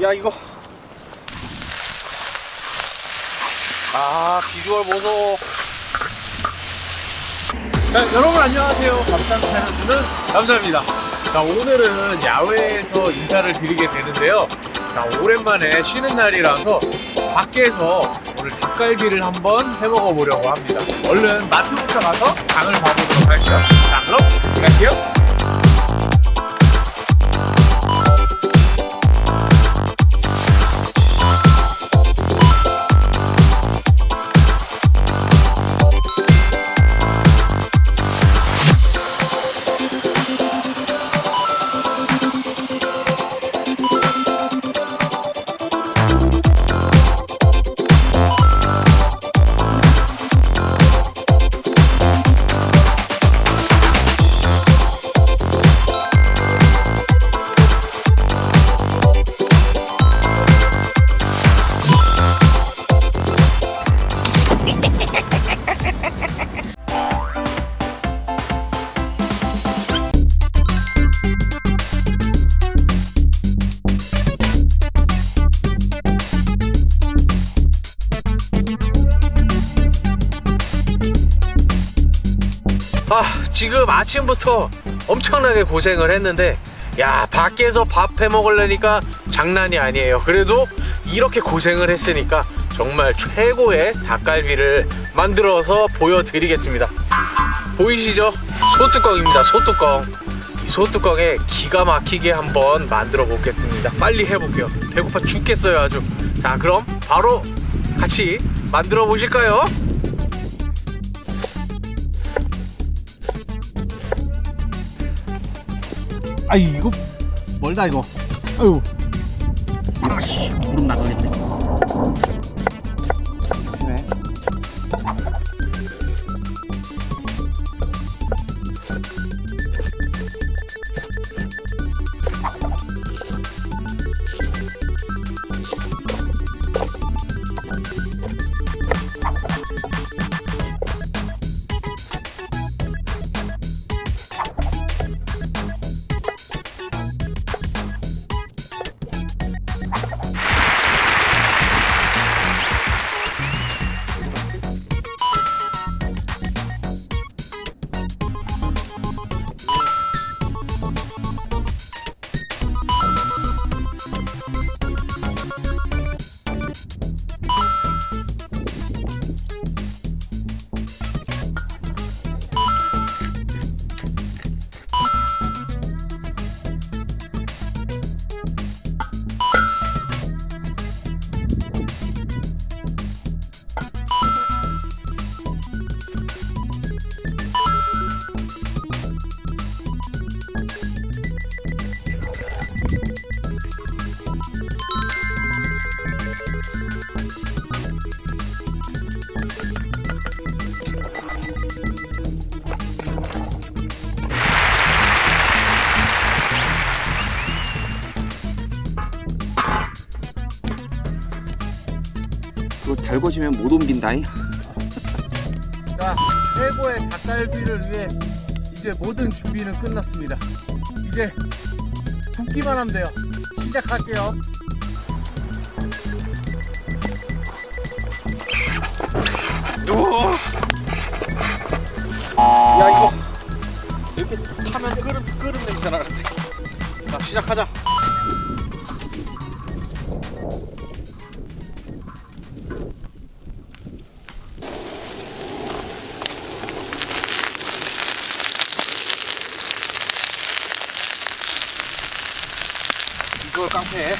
야 이거. 아 비주얼 보소. 자 여러분 안녕하세요. 감상차량주는 남자입니다. 자 오늘은 야외에서 인사를 드리게 되는데요. 자 오랜만에 쉬는 날이라서 밖에서 오늘 닭갈비를 한번 해먹어 보려고 합니다. 얼른 마트부터 가서 장을 봐보도록 할게요. 자 그럼 갈게요 아 지금 아침부터 엄청나게 고생을 했는데 야 밖에서 밥 해 먹으려니까 장난이 아니에요. 그래도 이렇게 고생을 했으니까 정말 최고의 닭갈비를 만들어서 보여드리겠습니다. 보이시죠? 소뚜껑입니다 소뚜껑. 이 소뚜껑에 기가 막히게 한번 만들어 보겠습니다. 빨리 해볼게요. 배고파 죽겠어요 아주. 자 그럼 바로 같이 만들어 보실까요? 아이 이거 멀다 이거 아유 아씨 무릎 나가겠네 네. 달궈지면 못 옮긴다잉. 자, 최고의 닭갈비를 위해 이제 모든 준비는 끝났습니다. 이제 굽기만 하면 돼요. 시작할게요. 야 이거 이렇게 타면 끓음 끓음 냄새 나는데. 자 시작하자. 이걸 깡패.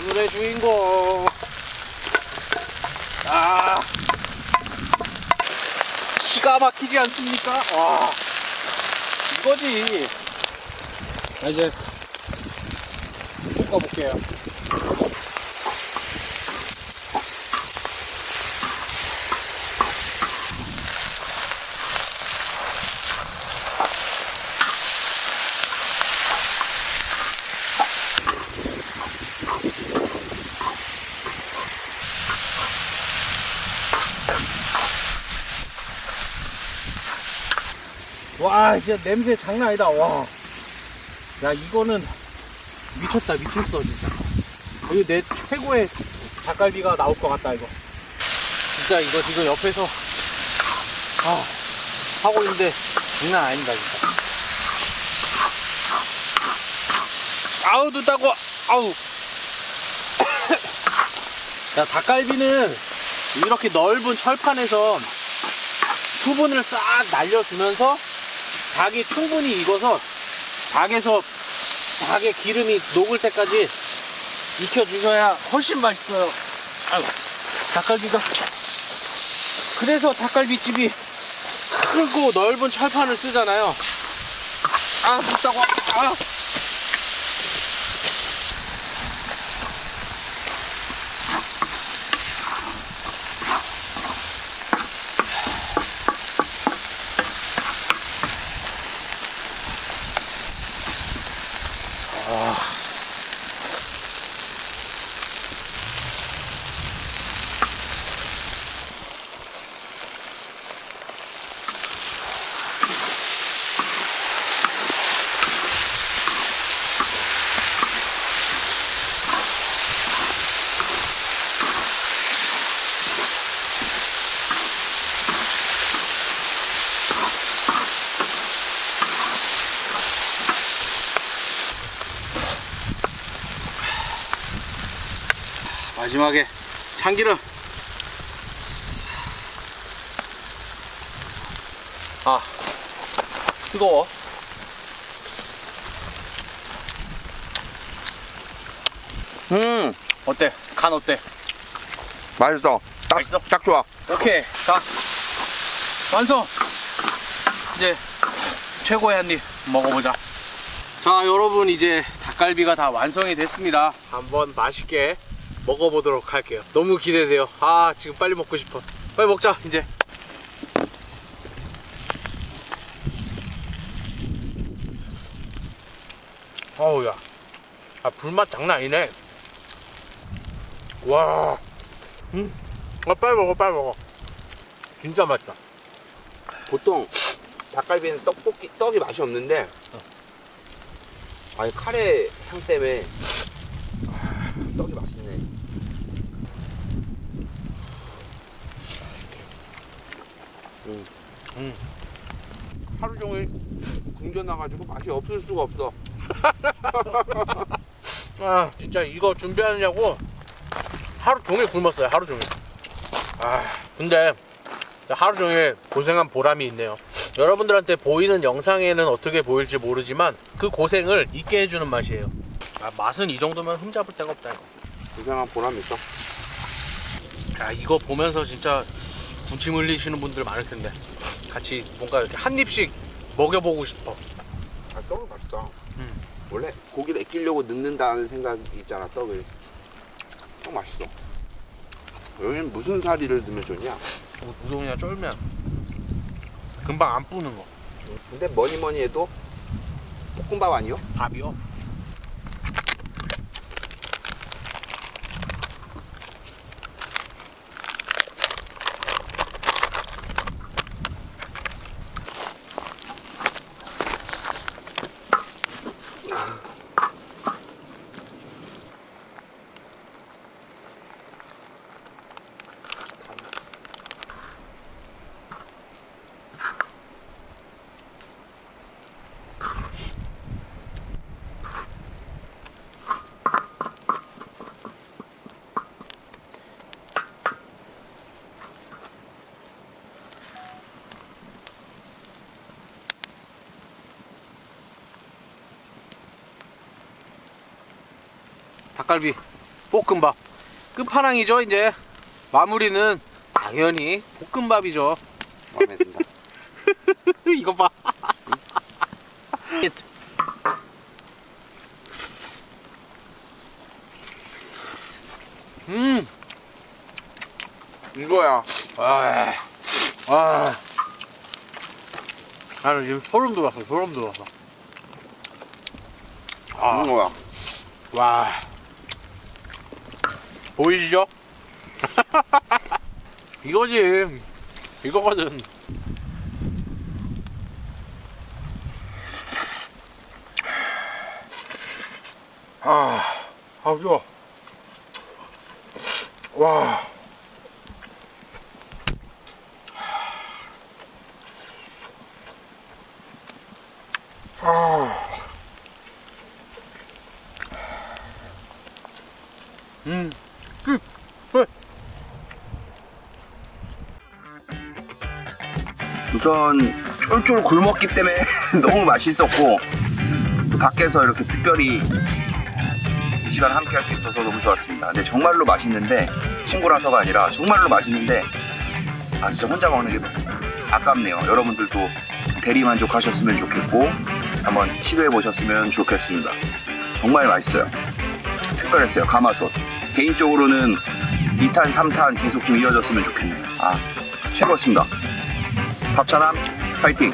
오늘의 주인공. 아. 기가 막히지 않습니까? 와. 이거지. 자, 이제 볶아볼게요. 와 진짜 냄새 장난 아니다. 와. 야 이거는 미쳤다 미쳤어 진짜. 이거 내 최고의 닭갈비가 나올 것 같다 이거. 진짜 이거 지금 옆에서 아 하고 있는데 장난 아닙니다 진짜. 아우 눈다고 아우. 야 닭갈비는 이렇게 넓은 철판에서 수분을 싹 날려주면서 닭이 충분히 익어서 닭에서 닭의 기름이 녹을 때까지 익혀주셔야 훨씬 맛있어요. 아유, 닭갈비가. 그래서 닭갈비집이 크고 넓은 철판을 쓰잖아요. 아, 덥다고. 아. 마지막에 참기름. 아, 뜨거워. 음 어때? 간 어때? 맛있어. 딱, 맛있어? 딱 좋아. 오케이. 자, 완성. 이제 최고의 한 입 먹어보자. 자, 여러분 이제 닭갈비가 다 완성이 됐습니다. 한번 맛있게 먹어보도록 할게요. 너무 기대돼요. 아, 지금 빨리 먹고 싶어. 빨리 먹자, 이제. 어우, 야. 아, 불맛 장난 아니네. 와. 음. 아, 빨리 먹어, 빨리 먹어. 진짜 맛있다. 보통 닭갈비는 떡볶이 떡이 맛이 없는데 아니 카레 향 때문에 아, 떡이 맛있네. 음. 음. 하루 종일 궁전 나가지고 맛이 없을 수가 없어. 아, 진짜 이거 준비하느냐고 하루 종일 굶었어요, 하루 종일. 아, 근데 하루 종일 고생한 보람이 있네요. 여러분들한테 보이는 영상에는 어떻게 보일지 모르지만 그 고생을 잊게 해주는 맛이에요. 아, 맛은 이 정도면 흠잡을 데가 없다, 이거. 고생한 보람 있어. 야, 이거 보면서 진짜 군침 흘리시는 분들 많을 텐데. 같이 뭔가 이렇게 한 입씩 먹여보고 싶어. 아 떡은 맛있다. 음. 원래 고기를 아끼려고 넣는다는 생각이 있잖아 떡을. 떡 맛있어. 여기는 무슨 사리를 넣으면 좋냐? 우동이나 쫄면 금방 안 뿌는 거. 근데 뭐니 뭐니 해도 볶음밥 아니요? 밥이요? 닭갈비 볶음밥 끝판왕이죠 이제 마무리는 당연히 볶음밥이죠 마음에 든다. 이거 봐 음, 이거야. 아, 아, 나는 지금 소름 돋았어, 소름 돋았어. 아, 이거야. 와, 보이시죠? 이거지, 이거거든. 아, 아, 좋아. 와. 우선 쫄쫄 굶었기 때문에 너무 맛있었고 또 밖에서 이렇게 특별히 이 시간 함께 할 수 있어서 너무 좋았습니다. 근데 정말로 맛있는데 친구라서가 아니라 정말로 맛있는데 아 진짜 혼자 먹는 게 아깝네요. 여러분들도 대리 만족하셨으면 좋겠고 한번 시도해 보셨으면 좋겠습니다. 정말 맛있어요. 특별했어요. 가마솥. 개인적으로는 2탄, 3탄 계속 좀 이어졌으면 좋겠네요. 아 최고였습니다. 밥차남 파이팅!